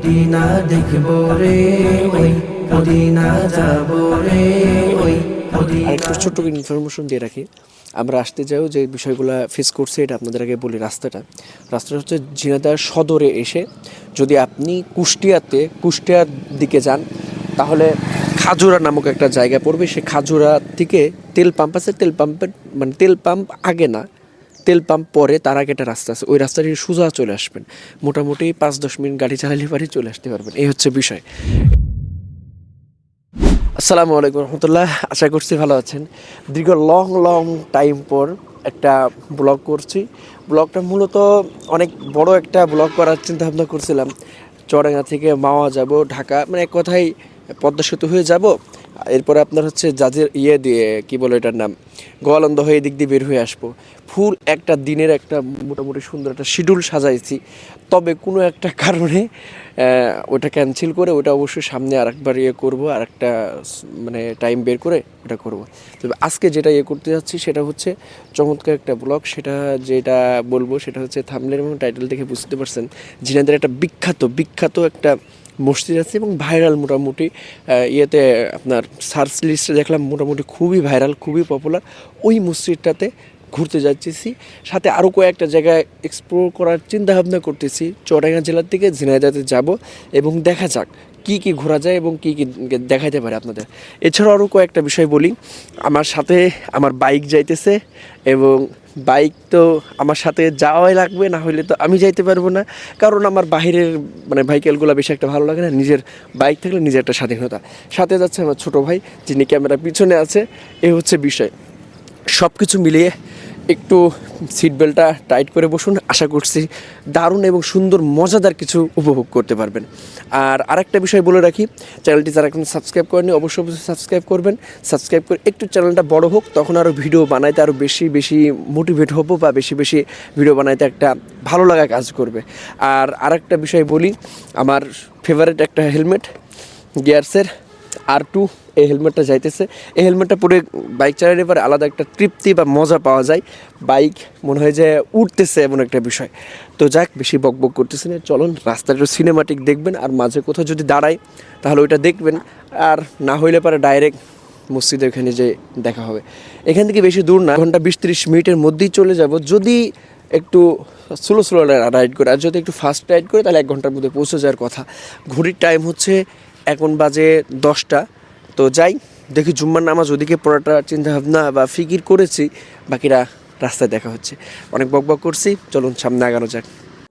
Medina দেখব রে ওই, মদিনা যাব রে ওই আরেকটু ছোট্ট ইনফরমেশন দিয়ে রাখি। আমরা আসতে যাও, যে বিষয়গুলো ফেস করছি, এটা আপনাদের আগে বলি রাস্তাটা। রাস্তাটা হচ্ছে ঝিনাইদহ সদরে এসে যদি আপনি কুষ্টিয়াতে, কুষ্টিয়ার দিকে যান, তাহলে খাজুরা নামক একটা জায়গা পড়বে। সে খাজুরা থেকে তেল পাম্প আছে, তেল পাম্পের মানে তেল পাম্প আগে না তেল পাম্প পরে তার আগে একটা রাস্তা আছে। ওই রাস্তা দিয়ে সোজা চলে আসবেন। মোটামুটি পাঁচ দশ মিনিট গাড়ি চালালে পারে চলে আসতে পারবেন। এই হচ্ছে বিষয়। আসসালামু আলাইকুম রহমতুল্লাহ। আশা করছি ভালো আছেন। দীর্ঘ লং লং টাইম পর একটা ব্লগ করছি। ব্লগটা মূলত অনেক বড় একটা ব্লগ করার চিন্তা ভাবনা করছিলাম। চড়াঙ্গা থেকে মাওয়া যাব, ঢাকা মানে এক কথায় পদ্মা সেতু হয়ে যাব। এরপরে আপনার হচ্ছে জাজের ইয়ে দিয়ে, কি বলে এটার নাম, গোয়ালন্দ হয়ে এদিক দিয়ে বের হয়ে আসব। ফুল একটা দিনের একটা মোটামুটি সুন্দর একটা শিডিউল সাজাইছি। তবে কোনো একটা কারণে ওটা ক্যান্সেল করে ওটা অবশ্যই সামনে আরেকবার ইয়ে করব আর একটা মানে টাইম বের করে ওটা করব। তবে আজকে যেটা ইয়ে করতে যাচ্ছি সেটা হচ্ছে চমৎকার একটা ব্লগ সেটা যেটা বলব সেটা হচ্ছে থামলের এবং টাইটেল দেখে বুঝতে পারছেন। জিনাদের একটা বিখ্যাত বিখ্যাত একটা মসজিদ আছে এবং ভাইরাল মোটামুটি ইয়েতে আপনার সার্চ লিস্টে দেখলাম মোটামুটি খুবই ভাইরাল, খুবই পপুলার ওই মসজিদটাতে ঘুরতে যাচ্ছি। সাথে আরও কয়েকটা জায়গায় এক্সপ্লোর করার চিন্তা ভাবনা করতেছি। চৌরাঙ্গা জেলার থেকে ঝিনাইদাতে যাব এবং দেখা যাক কি কি ঘোরা যায় এবং কি কি দেখাইতে পারে আপনাদের। এছাড়াও আরও কয়েকটা বিষয় বলি। আমার সাথে আমার বাইক যাইতেছে এবং বাইক তো আমার সাথে যাওয়াই লাগবে, না হলে তো আমি যাইতে পারব না। কারণ আমার বাহিরের মানে ভাইকেলগুলো বেশি একটা ভালো লাগে না, নিজের বাইক থাকলে নিজের একটা স্বাধীনতা। সাথে যাচ্ছে আমার ছোটো ভাই, যিনি ক্যামেরা পিছনে আছে, এ হচ্ছে বিষয়। সব কিছু মিলিয়ে একটু সিট বেল্টটা টাইট করে বসুন। আশা করছি দারুণ এবং সুন্দর, মজাদার কিছু উপভোগ করতে পারবেন। আর আরেকটা বিষয় বলে রাখি চ্যানেলটি যারা এখন সাবস্ক্রাইব করেনি অবশ্যই অবশ্যই সাবস্ক্রাইব করবেন। সাবস্ক্রাইব করে একটু চ্যানেলটা বড় হোক, তখন আরও ভিডিও বানাইতে আরও বেশি বেশি মোটিভেট হব বা বেশি বেশি ভিডিও বানাইতে একটা ভালো লাগা কাজ করবে। আর আরেকটা বিষয় বলি, আমার ফেভারিট একটা হেলমেট গিয়ার্সের আর টু এই হেলমেটটা যাইতেছে। এই হেলমেটটা পরে বাইক চালানোর পরে আলাদা একটা তৃপ্তি বা মজা পাওয়া যায়। বাইক মনে হয় যে উঠতেছে এমন একটা বিষয়। তো যাক, বেশি বক বক করতেছে না। চলুন রাস্তাটা সিনেমাটিক দেখবেন আর মাঝে কোথাও যদি দাঁড়ায় তাহলে ওইটা দেখবেন। আর না হইলে পরে ডাইরেক্ট মসজিদে ওখানে যে দেখা হবে। এখান থেকে বেশি দূর না। ঘণ্টা বিশ তিরিশ মিনিটের মধ্যেই চলে যাব। যদি একটু স্লো স্লো রাইড করে, আর যদি একটু ফাস্ট রাইড করে, তাহলে এক ঘণ্টার মধ্যে পৌঁছে যাওয়ার কথা। ঘড়ির টাইম হচ্ছে এখন বাজে দশটা। তো যাই, দেখি জুম্মার নামাজ ওদিকে পড়াটা চিন্তাভাবনা বা ফিকির করেছি, বাকিরা রাস্তায় দেখা হচ্ছে। অনেক বক বক করছি, চলুন সামনে আগানো যাক।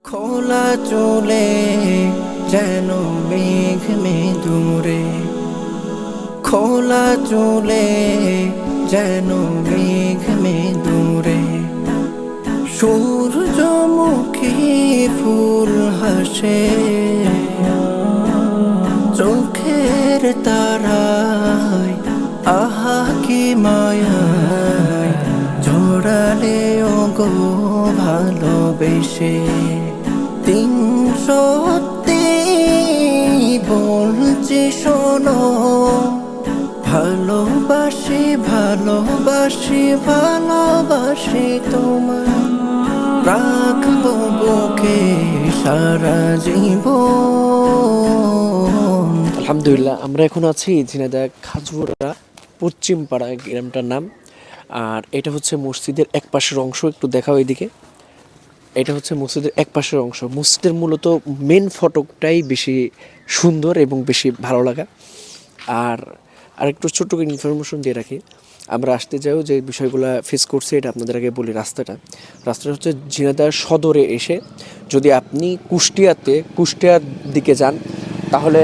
খোলা চলে যেন মেঘ দূরে খোলা চলে যেন মেঘ দূরে সূর্যমুখী ফুল হাসে। তারায়, আহা কি মায়ায় জড়ালে গো ভালোবেসে তিন সত্যি বলছি শোনো। ভালোবাসি ভালোবাসি ভালোবাসি তোমার রাখব বুকে সারা জীবন। আলহামদুলিল্লাহ, আমরা এখন আছি ঝিনাইদহ খাজুরা পশ্চিম পাড়া গ্রামটার নাম। আর এটা হচ্ছে মসজিদের এক পাশের অংশ, একটু দেখাও এদিকে। এটা হচ্ছে মসজিদের এক পাশের অংশ। মসজিদের মূলত মেন ফটকটাই বেশি সুন্দর এবং বেশি ভালো লাগা। আর আরেকটু ছোট্ট ইনফরমেশন দিয়ে রাখি। আমরা আসতে যাও যে বিষয়গুলো ফেস করছি, এটা আপনাদের আগে বলি রাস্তাটা। রাস্তাটা হচ্ছে ঝিনাইদহ সদরে এসে যদি আপনি কুষ্টিয়াতে, কুষ্টিয়ার দিকে যান তাহলে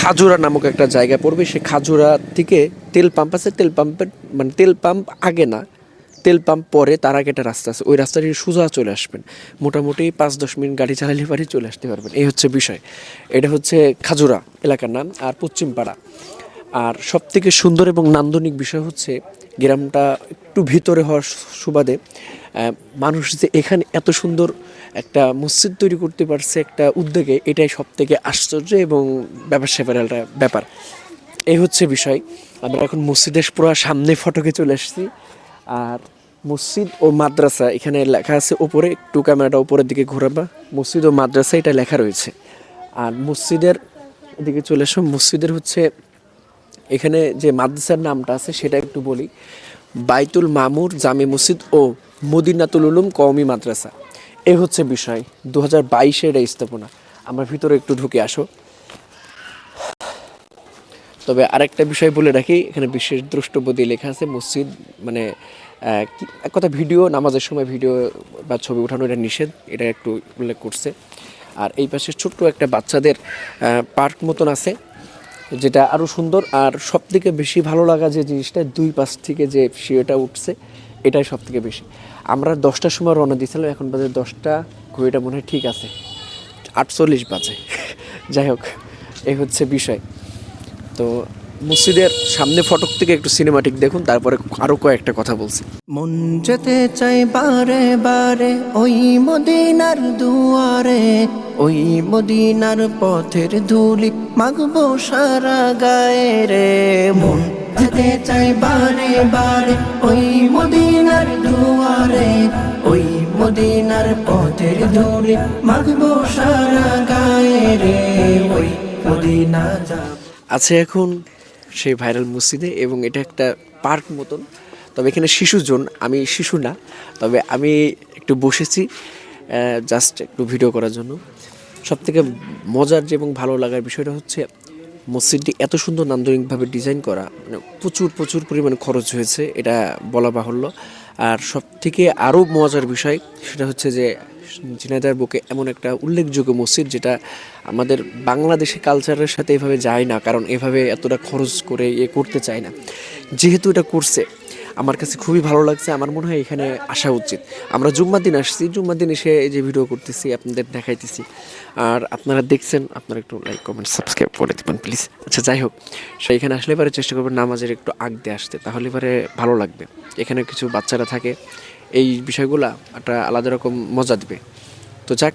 খাজুরা নামক একটা জায়গা পড়বে, সে খাজুরা থেকে তেল পাম্প আছে, তেল পাম্পের মানে তেল পাম্প আগে না, তেল পাম্প পরে তার আগে একটা রাস্তা আছে, ওই রাস্তাটি সোজা চলে আসবেন, মোটামুটি পাঁচ দশ মিনিট গাড়ি চালালে পারে চলে আসতে পারবেন, এই হচ্ছে বিষয়। এটা হচ্ছে খাজুরা এলাকার নাম, আর পশ্চিমপাড়া। আর সব থেকে সুন্দর এবং নান্দনিক বিষয় হচ্ছে গ্রামটা একটু ভিতরে হওয়ার সুবাদে মানুষ যে এখানে এত সুন্দর একটা মসজিদ তৈরি করতে পারছে একটা উদ্যোগে, এটাই সব থেকে আশ্চর্য এবং ব্যাপার স্যাপার একটা ব্যাপার। এই হচ্ছে বিষয়। আমরা এখন মসজিদের পুরো সামনে ফটকে চলে এসেছি। আর মসজিদ ও মাদ্রাসা, এখানে লেখা আছে উপরে, একটু ক্যামেরাটা উপরের দিকে ঘোরাবা। মসজিদ ও মাদ্রাসা, এটা লেখা রয়েছে। আর মসজিদের এদিকে চলে এসো। মসজিদের হচ্ছে এখানে যে মাদ্রাসার নামটা আছে, সেটা একটু বলি। বাইতুল মামুর, জামে মসজিদ ও মদিনাতুল উলুম কওমি মাদ্রাসা। এ হচ্ছে বিষয় দু হাজার বাইশে এটা স্থাপনা। আমরা ভিতরে একটু ঢুকে আসো। তবে আরেকটা বিষয় বলে রাখি, এখানে বিশেষ দ্রষ্টব্য লেখা আছে, মসজিদ মানে এক কথা ভিডিও, নামাজের সময় ভিডিও বা ছবি ওঠানো, এটা নিষেধ, এটা একটু উল্লেখ করছে। আর এই পাশে ছোট্ট একটা বাচ্চাদের পার্ক মতন আছে। যেটা আরও সুন্দর, আর সব থেকে বেশি ভালো লাগা যে জিনিসটা, দুই পাশ থেকে যে শিওটা উঠছে, এটাই সব থেকে বেশি। আমরা দশটার সময় রওনা দিয়েছিলাম, এখন বাজে দশটা, ঘড়িটা মনে হয় ঠিক আছে, আটচল্লিশ বাজে। যাই হোক, এই হচ্ছে বিষয়। তো মসজিদের সামনে ফটক থেকে একটু সিনেমাটিক দেখুন তারপরে আরও কয়েকটা কথা বলছি। মন যেতে চাই বারে বারে ওই মদিনার দুয়ারে ওই মদিনার পথের ধুলি মাগবো সারা গায়ে রে। মন যেতে চাই বারে বারে ওই মদিনার দুয়ারে ওই মদিনার পথের ধুলি মাগবো সারা গায়ে রে। ওই মদিনা যাব আছে এখন সেই ভাইরাল মসজিদে এবং এটা একটা পার্ক মতন। তবে এখানে শিশু জোন আমি শিশু না, তবে আমি একটু বসেছি জাস্ট একটু ভিডিও করার জন্য। সব থেকে মজার যে এবং ভালো লাগার বিষয়টা হচ্ছে, মসজিদটি এত সুন্দর নান্দনিকভাবে ডিজাইন করা মানে প্রচুর প্রচুর পরিমাণে খরচ হয়েছে, এটা বলা বাহুল্য। আর সব থেকে আরও মজার বিষয়, সেটা হচ্ছে যে ঝিনাইদার বুকে এমন একটা উল্লেখযোগ্য মসজিদ যেটা আমাদের বাংলাদেশি কালচারের সাথে এভাবে যায় না, কারণ এভাবে এতটা খরচ করে ইয়ে করতে চায় না। যেহেতু এটা করছে, আমার কাছে খুবই ভালো লাগছে, আমার মনে হয় এখানে আসা উচিত। আমরা জুম্মার দিন আসছি, জুম্মার দিন এসে এই যে ভিডিও করতেছি, আপনাদের দেখাইতেছি। আর আপনারা দেখছেন, আপনারা একটু লাইক কমেন্ট সাবস্ক্রাইব করে দেবেন প্লিজ আচ্ছা যাই হোক সেইখানে আসলে এবারে চেষ্টা করবেন নামাজের একটু আগ দিয়ে আসতে, তাহলে এবারে ভালো লাগবে। এখানে কিছু বাচ্চারা থাকে এই বিষয়গুলো একটা আলাদা রকম মজা দিবে। তো যাক,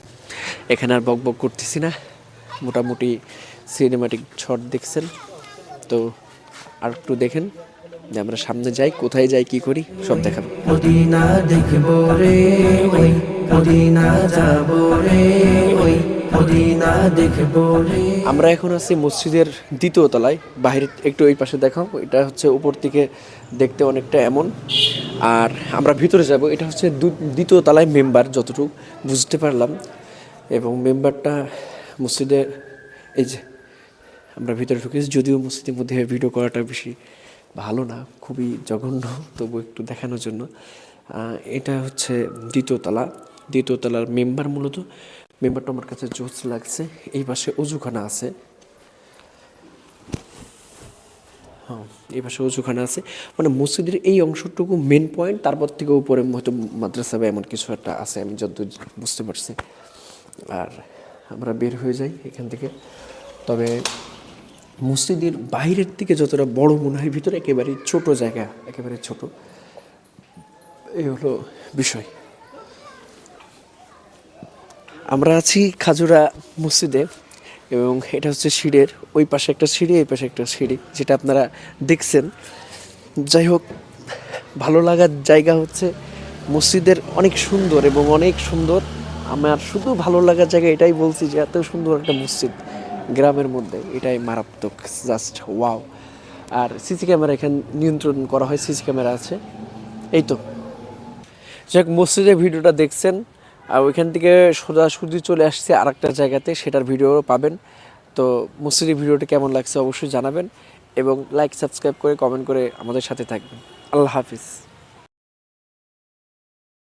এখানে আর বক বক করতেছি না। মোটামুটি সিনেমাটিক শট দেখছেন। তো আর একটু দেখেন যে আমরা সামনে যাই, কোথায় যাই, কি করি, সব দেখাবো। দেখব রে ওই যাব রে ওই। আমরা এখন আছি মসজিদের দ্বিতীয় তলায়। বাইরে একটু এই পাশে দেখাও, এটা হচ্ছে উপর থেকে দেখতে অনেকটা এমন। আর আমরা ভিতরে যাব, এটা হচ্ছে দ্বিতীয় তলায় মেম্বার যতটুকু বুঝতে পারলাম। এবং মেম্বারটা মসজিদের এই যে, আমরা ভিতরে ঢুকেছি, যদিও মসজিদের মধ্যে ভিডিও করাটা বেশি ভালো না, খুবই জঘন্য, তবু একটু দেখানোর জন্য। এটা হচ্ছে দ্বিতীয় তলা। দ্বিতীয় তলার মেম্বার মূলত মেম্বারটা আমার কাছে জোস লাগছে, এই পাশে অজুখানা আছে। হ্যাঁ এই পাশে অজুখানা আছে। মানে মসজিদের এই অংশটুকু মেন পয়েন্ট তারপর থেকে উপরে হয়তো মাদ্রাসা বা এমন কিছু একটা আছে, আমি যতদূর বুঝতে পারছি। আর আমরা বের হয়ে যাই এখান থেকে। তবে মসজিদের বাইরের দিকে যতটা বড় মনে হয়, ভিতরে একেবারে ছোট জায়গা, একেবারে ছোট। এই হলো বিষয়। আমরা আছি খাজুরা মসজিদে এবং এটা হচ্ছে সিঁড়ের ওই পাশে একটা সিঁড়ি, এই পাশে একটা সিঁড়ি, যেটা আপনারা দেখছেন। যাই হোক, ভালো লাগার জায়গা হচ্ছে মসজিদের অনেক সুন্দর এবং অনেক সুন্দর। আমার শুধু ভালো লাগার জায়গা এটাই বলছি যে এত সুন্দর একটা মসজিদ গ্রামের মধ্যে, এটাই মারাত্মক জাস্ট ওয়াও আর সিসি ক্যামেরা এখানে নিয়ন্ত্রণ করা হয়, সিসি ক্যামেরা আছে। এই তো। যাক মসজিদের ভিডিওটা দেখছেন। আর ওইখান থেকে সোজাসুজি চলে আসছে আর একটা জায়গাতে, সেটার ভিডিও পাবেন। তো মুসিরি ভিডিওটা কেমন লাগছে অবশ্যই জানাবেন এবং লাইক সাবস্ক্রাইব করে কমেন্ট করে আমাদের সাথে থাকবেন। আল্লাহ হাফিজ।